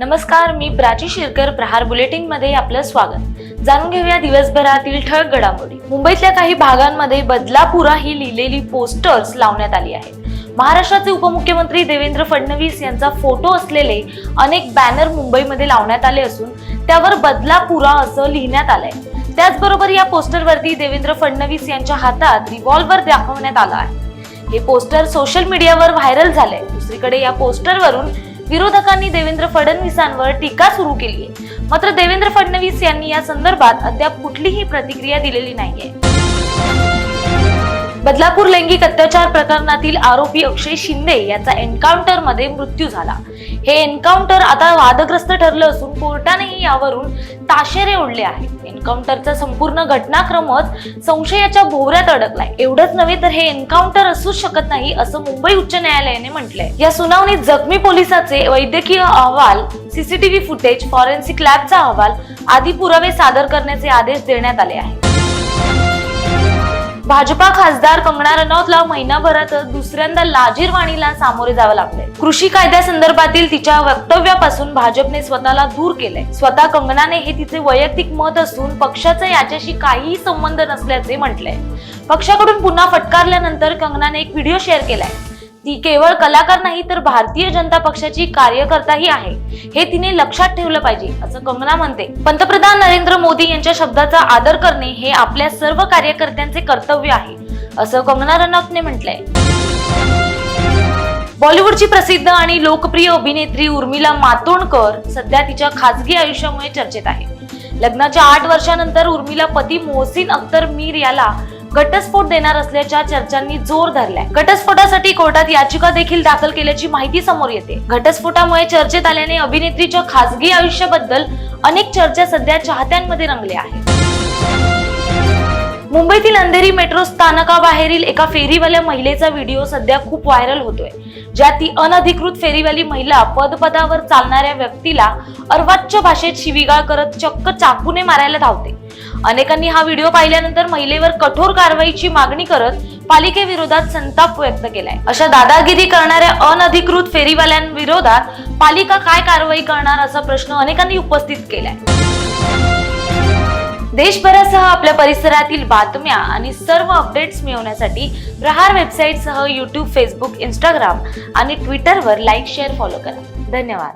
नमस्कार मी प्राची शिरकर प्रहार बुलेटिनमध्ये आपलं स्वागत. जाणून घेऊया दिवसभरातील ठळक घडामोडी. मुंबईतल्या काही भागांमध्ये बदलापुरा ही लिहिलेली पोस्टर्स लावण्यात आली आहेत. महाराष्ट्राचे उपमुख्यमंत्री देवेंद्र फडणवीस यांचा फोटो असलेले अनेक बॅनर मुंबईमध्ये लावण्यात आले असून त्यावर बदलापुरा असं लिहिण्यात आलंय. त्याचबरोबर या पोस्टरवरती देवेंद्र फडणवीस यांच्या हातात रिव्हॉल्व्हर दाखवण्यात आला आहे. हे पोस्टर सोशल मीडियावर व्हायरल झालंय. दुसरीकडे या पोस्टरवरून विरोधकांनी देवेंद्र फडणवीसांवर टीका सुरू केली आहे मात्र देवेंद्र फडणवीस यांनी या संदर्भात अद्याप कुठलीही प्रतिक्रिया दिलेली नाहीये. बदलापूर लैंगिक अत्याचार प्रकरणातील आरोपी अक्षय शिंदे याचा एन्काउंटरमध्ये मृत्यू झाला. हे एन्काउंटर आता वादग्रस्त ठरलं असून कोर्टानेही यावरून ताशेरे ओढले आहेत. एन्काउंटरचा संपूर्ण घटनाक्रमच संशयाच्या भोवऱ्यात अडकलाय. एवढंच नव्हे तर हे एन्काउंटर असूच शकत नाही असं मुंबई उच्च न्यायालयाने म्हटलंय. या सुनावणीत जखमी पोलिसाचे वैद्यकीय अहवाल सीसीटीव्ही फुटेज फॉरेन्सिक लॅबचा अहवाल आदी पुरावे सादर करण्याचे आदेश देण्यात आले आहेत. भाजपा खासदार कंगना रनौतला महिनाभरातच दुसऱ्यांदा लाजीरवाणीला सामोरे जावं लागलंय. कृषी कायद्यासंदर्भातील तिच्या वक्तव्यापासून भाजपने स्वतःला दूर केलंय. स्वतः कंगनाने हे तिचे वैयक्तिक मत असून पक्षाचा याच्याशी काहीही संबंध नसल्याचे म्हटलंय. पक्षाकडून पुन्हा फटकारल्यानंतर कंगनाने एक व्हिडिओ शेअर केलाय. ती केवळ कलाकार नाही तर भारतीय जनता पक्षाची कार्यकर्ताही आहे. हे तिने लक्षात ठेवलं पाहिजे असं कंगना म्हणते. पंतप्रधान नरेंद्र मोदी यांच्या शब्दाचा आदर करणे हे आपल्या सर्व कार्यकर्त्यांचे कर्तव्य आहे असं कंगना रनौतने म्हटलंय. बॉलिवूडची प्रसिद्ध आणि लोकप्रिय अभिनेत्री उर्मिला मातोंडकर सध्या तिच्या खासगी आयुष्यामुळे चर्चेत आहे. लग्नाच्या आठ वर्षानंतर उर्मिला पती मोहसिन अख्तर मीर याला घटस्फोट देणार असल्याच्या चर्चांनी जोर धरलाय. घटस्फोटासाठी कोर्टात याचिका देखील दाखल केल्याची माहिती समोर येते. घटस्फोटामुळे चर्चेत आल्याने अभिनेत्रीच्या खासगी आयुष्याबद्दल अनेक चर्चा सध्या चाहत्यांमध्ये रंगल्या आहेत. मुंबईतील अंधेरी मेट्रो स्थानकाबाहेरील एका फेरीवाल्या महिलेचा व्हिडिओ सध्या खूप व्हायरल होतोय. ज्यात ती अनधिकृत फेरीवाली महिला पदपदावर चालणाऱ्या व्यक्तीला अर्वाच्य भाषेत शिवीगाळ करत चक्क चाकूने मारायला धावते. अनेकांनी हा व्हिडिओ पाहिल्यानंतर महिलेवर कठोर कारवाईची मागणी करत पालिकेविरोधात संताप व्यक्त केलाय. अशा दादागिरी करणाऱ्या अनधिकृत फेरीवाल्यांविरोधात पालिका काय कारवाई करणार असा प्रश्न अनेकांनी उपस्थित केलाय. देशभरासह आपल्या परिसरातील बातम्या आणि सर्व अपडेट्स मिळवण्यासाठी प्रहार वेबसाईटसह यूट्यूब फेसबुक इंस्टाग्राम आणि ट्विटरवर लाईक शेअर फॉलो करा. धन्यवाद.